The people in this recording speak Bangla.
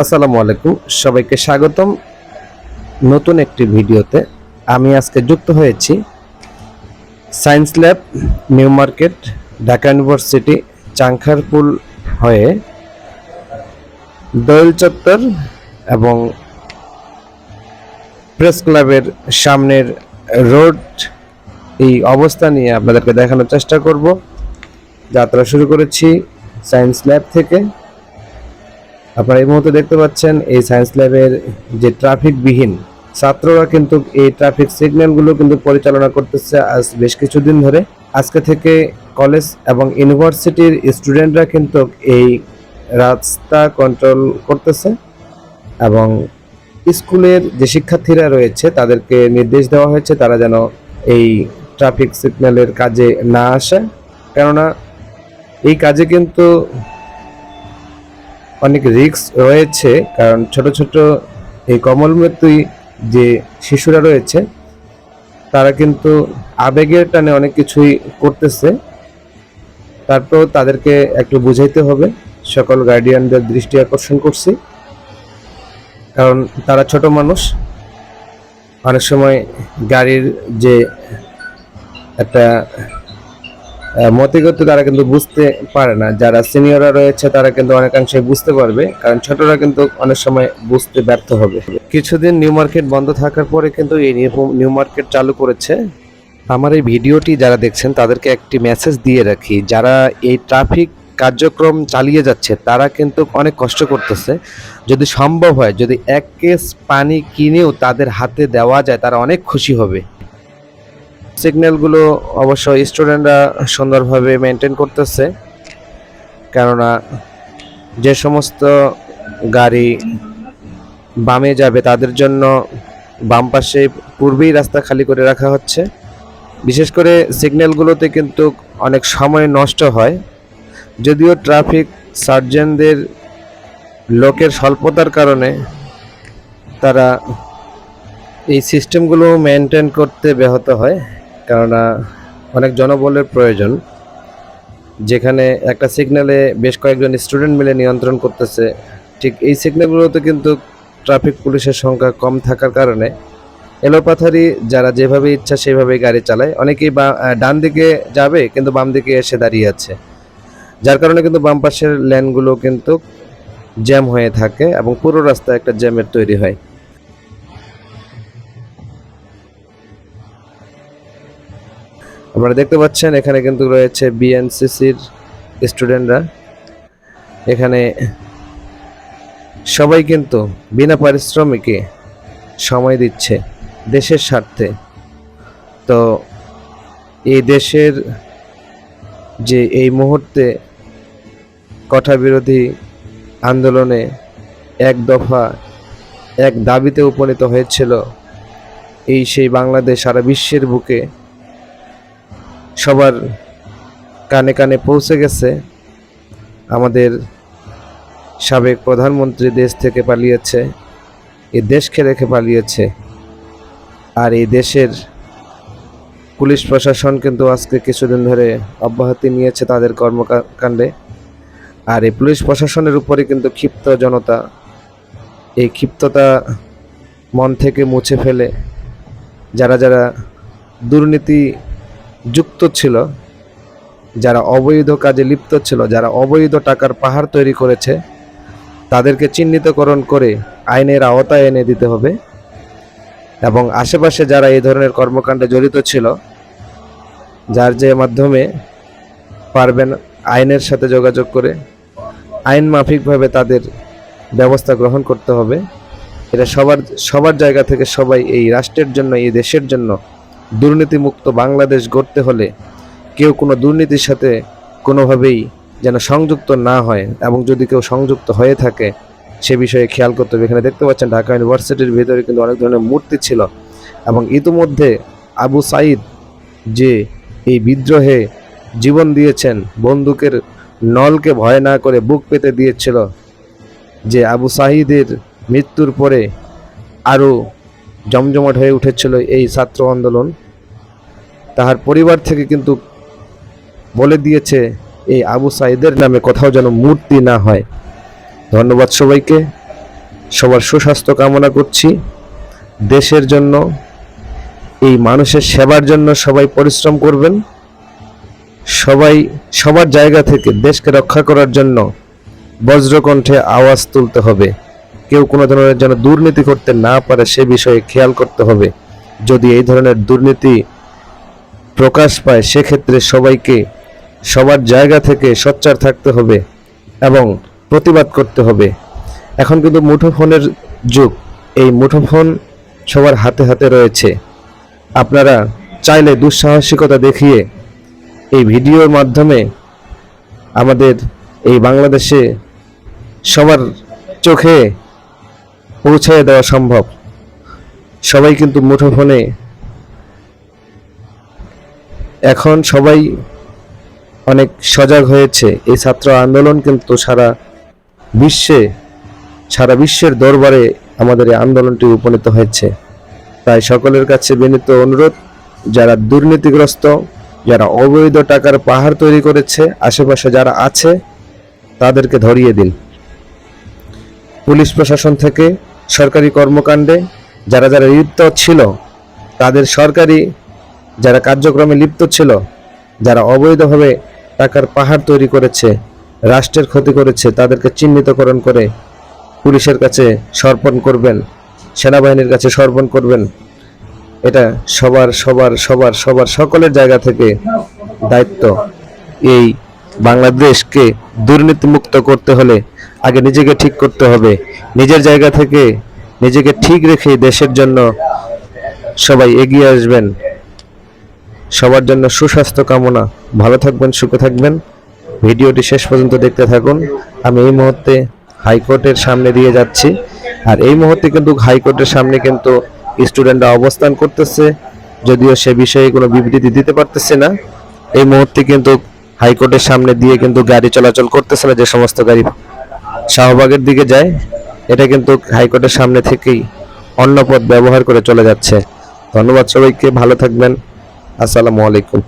আসসালামু আলাইকুম। সবাইকে স্বাগতম নতুন একটি ভিডিওতে। আমি আজকে যুক্ত হয়েছি science lab, new market, Dhaka university, Chankharpul হয়ে দোয়েল চত্বর এবং প্রেস ক্লাবের সামনের রোড এই অবস্থা নিয়ে আপনাদেরকে দেখানোর চেষ্টা করব। যাত্রা শুরু করেছি সায়েন্স ল্যাব থেকে। আপনারা এই মুহূর্তে দেখতে পাচ্ছেন এই সায়েন্স ল্যাবের যে ট্রাফিক বিহীন ছাত্ররা কিন্তু এই ট্রাফিক সিগন্যালগুলো কিন্তু পরিচালনা করতেছে আজ বেশ কিছুদিন ধরে। আজকে থেকে কলেজ এবং ইউনিভার্সিটির স্টুডেন্টরা কিন্তু এই রাস্তা কন্ট্রোল করতেছে এবং স্কুলের যে শিক্ষার্থীরা রয়েছে তাদেরকে নির্দেশ দেওয়া হয়েছে তারা যেন এই ট্রাফিক সিগন্যালের কাজে না আসে। কেননা এই কাজে কিন্তু অনেক রিস্ক রয়েছে, কারণ ছোট ছোট এই কমলমৃত্যুই যে শিশুরা রয়েছে, তারা কিন্তু আবেগের টানে অনেক কিছুই করতেছে। তারপর তাদেরকে একটু বুঝাইতে হবে, সকল গার্ডিয়ানদের দৃষ্টি আকর্ষণ করছি। কারণ তারা ছোট মানুষ, অনেক সময় গাড়ির যে একটা মতিগত তারা কিন্তু বুঝতে পারে না। যারা সিনিয়ররা রয়েছে, তারা কিন্তু অনেকাংশে বুঝতে পারবে, কারণ ছোটরা কিন্তু অনেক সময় বুঝতে ব্যর্থ হবে। কিছুদিন নিউ মার্কেট বন্ধ থাকার পরে কিন্তু এই নিউ- মার্কেট চালু করেছে। আমার এই ভিডিওটি যারা দেখছেন, তাদেরকে একটি মেসেজ দিয়ে রাখি। যারা এই ট্রাফিক কার্যক্রম চালিয়ে যাচ্ছে, তারা কিন্তু অনেক কষ্ট করতেছে। যদি সম্ভব হয়, যদি এক কেস পানি কিনেও তাদের হাতে দেওয়া যায়, তারা অনেক খুশি হবে। সিগন্যালগুলো অবশ্য স্টুডেন্টরা সুন্দরভাবে মেনটেন করতেছে। কেননা যে সমস্ত গাড়ি বামে যাবে, তাদের জন্য বাম পাশে পূর্বেই রাস্তা খালি করে রাখা হচ্ছে। বিশেষ করে সিগন্যালগুলোতে কিন্তু অনেক সময় নষ্ট হয়। যদিও ট্রাফিক সার্জেনদের লোকের স্বল্পতার কারণে তারা এই সিস্টেমগুলো মেনটেন করতে ব্যাহত হয়। কেননা অনেক জনবলের প্রয়োজন। যেখানে একটা সিগন্যালে বেশ কয়েকজন স্টুডেন্ট মিলে নিয়ন্ত্রণ করতেছে, ঠিক এই সিগন্যালগুলোতে কিন্তু ট্রাফিক পুলিশের সংখ্যা কম থাকার কারণে এলোপাথারি যারা যেভাবে ইচ্ছা সেভাবে গাড়ি চালায়। অনেকেই বা ডান দিকে যাবে কিন্তু বাম দিকে এসে দাঁড়িয়ে আছে। যার কারণে কিন্তু বাম পাশের লেনগুলো কিন্তু জ্যাম হয়ে থাকে এবং পুরো রাস্তায় একটা জ্যামের তৈরি হয়। আপনারা দেখতে পাচ্ছেন, এখানে কিন্তু রয়েছে বিএনসিসির স্টুডেন্টরা। এখানে সবাই কিন্তু বিনা পারিশ্রমিকে সময় দিচ্ছে দেশের স্বার্থে। তো এই দেশের যে এই মুহূর্তে কঠা বিরোধী আন্দোলনে এক দফা এক দাবিতে উপনীত হয়েছিল এই সেই বাংলাদেশ সারা বিশ্বের বুকে সবার কানে কানে পৌঁছে গেছে। আমাদের সাবেক প্রধানমন্ত্রী দেশ থেকে পালিয়েছে, এ দেশকে রেখে পালিয়েছে। আর এই দেশের পুলিশ প্রশাসন কিন্তু আজকে কিছুদিন ধরে অব্যাহতি নিয়েছে তাদের কর্মকাণ্ডে। আর এই পুলিশ প্রশাসনের উপরে কিন্তু ক্ষিপ্ত জনতা। এই ক্ষিপ্ততা মন থেকে মুছে ফেলে যারা যারা দুর্নীতি যুক্ত ছিল, যারা অবৈধ কাজে লিপ্ত ছিল, যারা অবৈধ টাকার পাহাড় তৈরি করেছে, তাদেরকে চিহ্নিতকরণ করে আইনের আওতায় এনে দিতে হবে। এবং আশেপাশে যারা এই ধরনের কর্মকাণ্ডে জড়িত ছিল, যার যে মাধ্যমে পারবেন আইনের সাথে যোগাযোগ করে আইন মাফিকভাবে তাদের ব্যবস্থা গ্রহণ করতে হবে। এটা সবার সবার জায়গা থেকে সবাই এই রাষ্ট্রের জন্য, এই দেশের জন্য দুর্নীতিমুক্ত বাংলাদেশ গড়তে হলে কেউ কোনো দুর্নীতির সাথে কোনোভাবেই যেন সংযুক্ত না হয় এবং যদি কেউ সংযুক্ত হয়ে থাকে, সে বিষয়ে খেয়াল করতে হবে। এখানে দেখতে পাচ্ছেন ঢাকা ইউনিভার্সিটির ভিতরে কিন্তু অনেক ধরনের মূর্তি ছিল এবং ইতিমধ্যে আবু সাইদ যে এই বিদ্রোহে জীবন দিয়েছেন, বন্দুকের নলকে ভয় না করে বুক পেতে দিয়েছিল, যে আবু সাহিদের মৃত্যুর পরে আরও জমজমাট হয়ে উঠেছিল এই ছাত্র আন্দোলন। তাহার পরিবার থেকে কিন্তু বলে দিয়েছে, এই আবু সাইদের নামে কোথাও যেন মূর্তি না হয়। ধন্যবাদ সবাইকে। সবার সুস্বাস্থ্য কামনা করছি। দেশের জন্য, এই মানুষের সেবার জন্য সবাই পরিশ্রম করবেন। সবাই, সবার জায়গা থেকে দেশকে রক্ষা করার জন্য বজ্রকণ্ঠে আওয়াজ তুলতে হবে। কেউ কোনো ধরনের যেন দুর্নীতি করতে না পারে সে বিষয়ে খেয়াল করতে হবে। যদি এই ধরনের দুর্নীতি প্রকাশ পায়, সেক্ষেত্রে সবাইকে সবার জায়গা থেকে সোচ্চার থাকতে হবে এবং প্রতিবাদ করতে হবে। এখন কিন্তু মুঠোফোনের যুগ। এই মুঠোফোন সবার হাতে হাতে রয়েছে। আপনারা চাইলে দুঃসাহসিকতা দেখিয়ে এই ভিডিওর মাধ্যমে আমাদের এই বাংলাদেশে সবার চোখে পৌঁছে দেওয়া সম্ভব। সবাই কিন্তু মুঠোফোনে এখন সবাই অনেক সজাগ হয়েছে। এই ছাত্র আন্দোলন কিন্তু সারা বিশ্বে, সারা বিশ্বের দরবারে আমাদের এই আন্দোলনটি উপনীত হয়েছে। তাই সকলের কাছে বিনীত অনুরোধ, যারা দুর্নীতিগ্রস্ত, যারা অবৈধ টাকার পাহাড় তৈরি করেছে, আশেপাশে যারা আছে, তাদেরকে ধরিয়ে দিন। পুলিশ প্রশাসন থেকে সরকারি কর্মকাণ্ডে যারা যারা লিপ্ত ছিল, তাদের সরকারি যারা কার্যক্রমে লিপ্ত ছিল, যারা অবৈধভাবে টাকার পাহাড় তৈরি করেছে, রাষ্ট্রের ক্ষতি করেছে, তাদেরকে চিহ্নিতকরণ করে পুলিশের কাছে সর্পণ করবেন, সেনাবাহিনীর কাছে সর্পণ করবেন, এটা সবার সবার সবার সবার সকলের জায়গা থেকে দায়িত্ব। এই বাংলাদেশকে দুর্নীতিমুক্ত করতে হলে আগে নিজেকে ঠিক করতে হবে। নিজের জায়গা থেকে নিজেকে ঠিক রেখে দেশের জন্য সবাই এগিয়ে আসবেন। সবার জন্য সুস্বাস্থ্য কামনা। ভালো থাকবেন, সুখে থাকবেন। ভিডিওটি শেষ পর্যন্ত দেখতে থাকুন। আমি এই মুহূর্তে হাইকোর্টের সামনে দিয়ে যাচ্ছি। আর এই মুহূর্তে কিন্তু হাইকোর্টের সামনে কিন্তু স্টুডেন্টরা অবস্থান করতেছে। যদিও সে বিষয়ে কোনো বিবৃতি দিতে পারতেছে না। এই মুহূর্তে কিন্তু হাইকোর্টের সামনে দিয়ে কিন্তু গাড়ি চলাচল করতেছে না, যে সমস্ত গাড়ি শাহবাগের দিকে যায়, এটা কিন্তু হাইকোর্টের সামনে থেকেই অন্য পথ ব্যবহার করে চলে যাচ্ছে। ধন্যবাদ সবাইকে, ভালো থাকবেন। আসসালামু আলাইকুম।